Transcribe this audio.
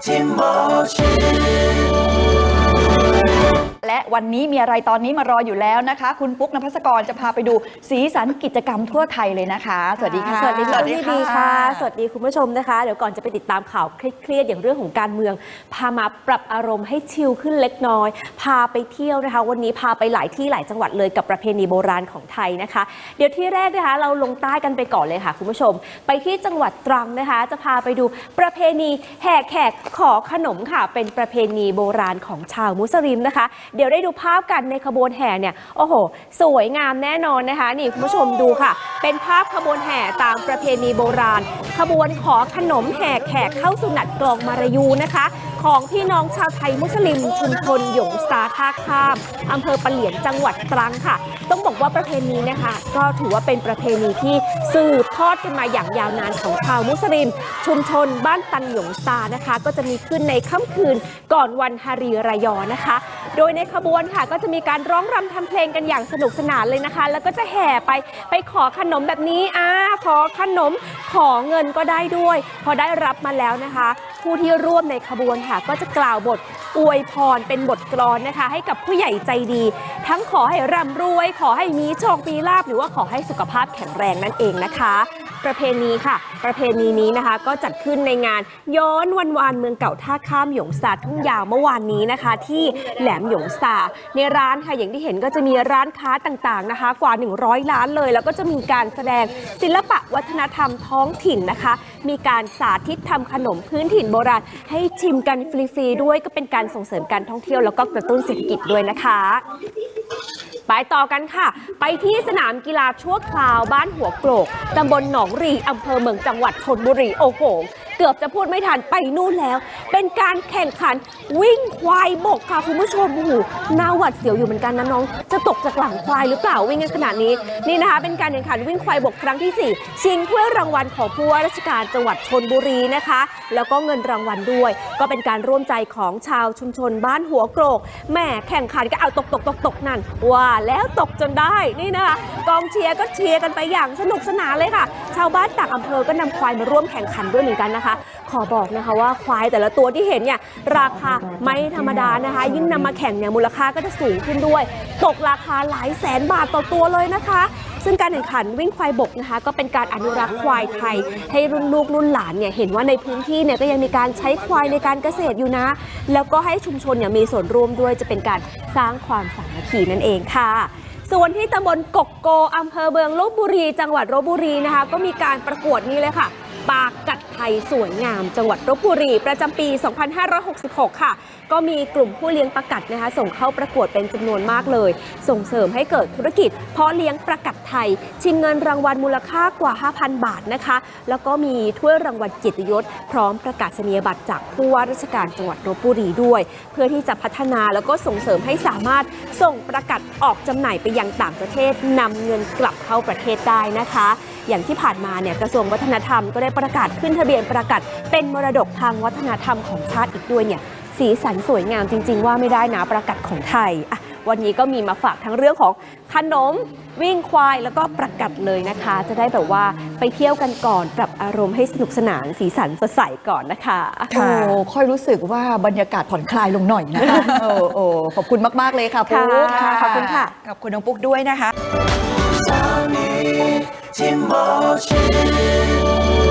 ті. และวันนี้มีอะไรตอนนี้มารออยู่แล้วนะคะ คุณปุ๊กนภัสกรจะพาไปดูสีสันกิจกรรมทั่วไทยเลยนะคะ สวัสดีค่ะ สวัสดีคุณพี่บีค่ะ สวัสดีคุณผู้ชมนะคะ เดี๋ยวก่อนจะไปติดตามข่าวเครียดๆอย่างเรื่องของการเมือง พามาปรับอารมณ์ให้ชิลขึ้นเล็กน้อย พาไปเที่ยวนะคะ วันนี้พาไปหลายที่หลายจังหวัดเลยกับประเพณีโบราณของไทยนะคะ เดี๋ยวที่แรกนะคะ เราลงใต้กันไปก่อนเลยค่ะ คุณผู้ชม ไปที่จังหวัดตรังนะคะ จะพาไปดูประเพณีแห่แขกขอขนมค่ะ เป็นประเพณีโบราณของชาวมุสลิมนะคะ เดี๋ยวได้ดูภาพกันในขบวนแห่เนี่ยโอ้โห สวยงามแน่นอนนะคะ นี่คุณผู้ชมดูค่ะ เป็นภาพขบวนแห่ตามประเพณีโบราณ ขบวนขอขนมแห่แขกเข้าสุนัตกลองมารายูนะคะ ของพี่น้องชาวไทยมุสลิมชุมชนหยงสาท่าข้ามอำเภอปะเหลียนจังหวัดตรังค่ะ ต้องบอกว่าประเพณีนะคะ ก็ถือว่าเป็นประเพณีที่สืบทอดกันมาอย่างยาวนานของชาวมุสลิม ชุมชนบ้านตันหยงซานะคะ ก็จะมีขึ้นในค่ำคืนก่อนวันฮารีรายอนะคะ โดยในขบวนค่ะ ก็จะมีการร้องรำทำเพลงกันอย่างสนุกสนานเลยนะคะ แล้วก็จะแห่ไปไปขอขนมแบบนี้อ่า ขอขนมขอเงินก็ได้ด้วย พอได้รับมาแล้วนะคะ ผู้ที่ร่วมในขบวนค่ะ ก็จะกล่าวบทอวยพรเป็นบทกลอนนะคะ ให้กับผู้ใหญ่ใจดี ทั้งขอให้ร่ำรวย ขอให้มีโชคมีลาบหรือว่าขอให้สุขภาพแข็งแรงนั่นเองนะคะ ประเพณีค่ะ ประเพณีนี้นะคะ ก็จัดขึ้นในงานย้อนวันวานเมืองเก่าท่าข้ามหยงซาทุ่งยาวเมื่อวานนี้นะคะ ที่แหลมหยงซาในร้านค่ะอย่างที่เห็นก็จะมีร้านค้าต่างๆนะคะ กว่า 100ร้านเลย แล้วก็จะมีการแสดงศิลปะวัฒนธรรมท้องถิ่นนะคะ มีการสาธิตทำขนมพื้นถิ่นโบราณ ให้ชิมกันฟรีๆด้วยก็เป็นการส่งเสริมการท่องเที่ยวแล้วก็กระตุ้นเศรษฐกิจด้วยนะคะไปต่อกันค่ะ ไปที่สนามกีฬาชั่วคราวบ้านหัวโกรกตำบลหนองรีอำเภอเมืองจังหวัดชนบุรีโอ้โห เกือบจะพูดไม่ทันไปนู่นแล้ว เป็นการแข่งขันวิ่งควายบกค่ะ คุณผู้ชมโอ้โหน่าหวัดเสียวอยู่เหมือนกันนะน้อง จะตกจากหลังควายหรือเปล่าวิ่งกันขนาดนี้นี่นะคะ เป็นการแข่งขันวิ่งควายบกครั้งที่ 4 ชิงถ้วยรางวัลของผู้ว่าราชการจังหวัดชนบุรีนะคะ แล้วก็เงินรางวัลด้วย ก็เป็นการร่วมใจของชาวชุมชนบ้านหัวโกรกแหม่แข่งขันก็เอาตกตกตกตกนั่นว่าแล้วตกจนได้นี่นะคะกองเชียร์ก็เชียร์กันไปอย่างสนุกสนานเลยค่ะ ชาวบ้านต่างอำเภอก็นำควายมาร่วมแข่งขันด้วยเหมือนกันนะคะ ขอบอกนะคะว่าควายแต่ละตัวที่เห็นเนี่ยราคาไม่ธรรมดานะคะ ยิ่งนำมาแข่งเนี่ยมูลค่าก็จะสูงขึ้นด้วย ตกราคาหลายแสนบาทต่อตัวเลยนะคะ ซึ่งการแข่งขันวิ่งควายบกนะคะ ก็เป็นการอนุรักษ์ควายไทย ให้รุ่นลูกรุ่นหลานเนี่ยเห็นว่าในพื้นที่เนี่ยก็ยังมีการใช้ควายในการเกษตรอยู่นะ แล้วก็ให้ชุมชนเนี่ยมีส่วนร่วมด้วยจะเป็นการสร้างความสามัคคีนั่นเองค่ะส่วนที่ตำบลกกโกอำเภอเมืองลบบุรี จังหวัดลบบุรีนะคะ ก็มีการประกวดนี้เลยค่ะ ปาก กัดไทยสวยงาม จังหวัดลบบุรีประจำปี 2566 ค่ะ ก็มีกลุ่มผู้เลี้ยงประกัดนะคะ ส่งเข้าประกวดเป็นจำนวนมากเลย ส่งเสริมให้เกิดธุรกิจ เพาะเลี้ยงประกัดไทย ชิงเงินรางวัลมูลค่ากว่า 5,000 บาทนะคะ แล้วก็มีถ้วยรางวัลเกียรติยศ พร้อมประกาศนียบัตรจากผู้ว่าราชการจังหวัดลบบุรีด้วย เพื่อที่จะพัฒนาแล้วก็ส่งเสริมให้สามารถส่งประกัดออกจำหน่ายไปยังต่างประเทศนำเงินกลับเข้าประเทศได้นะคะอย่างที่ผ่านมาเนี่ยกระทรวงวัฒนธรรมก็ได้ประกาศขึ้นทะเบียนประกาศเป็นมรดกทางวัฒนธรรมของชาติอีกด้วยเนี่ยสีสันสวยงามจริง ๆ ว่าไม่ได้นะประกาศของไทยอะวันนี้ก็มีมาฝากทั้งเรื่องของขนมวิ่งควายแล้วก็ประกัดเลยนะคะ จะได้แบบว่าไปเที่ยวกันก่อนปรับอารมณ์ให้สนุกสนานสีสันสดใสก่อนนะคะโอ้ค่อยรู้สึกว่าบรรยากาศผ่อนคลายลงหน่อยนะคะโอ้โอ้ขอบคุณมาก ๆ เลยค่ะปุ๊กค่ะขอบคุณค่ะขอบคุณน้องปุ๊กด้วยนะคะ 听不见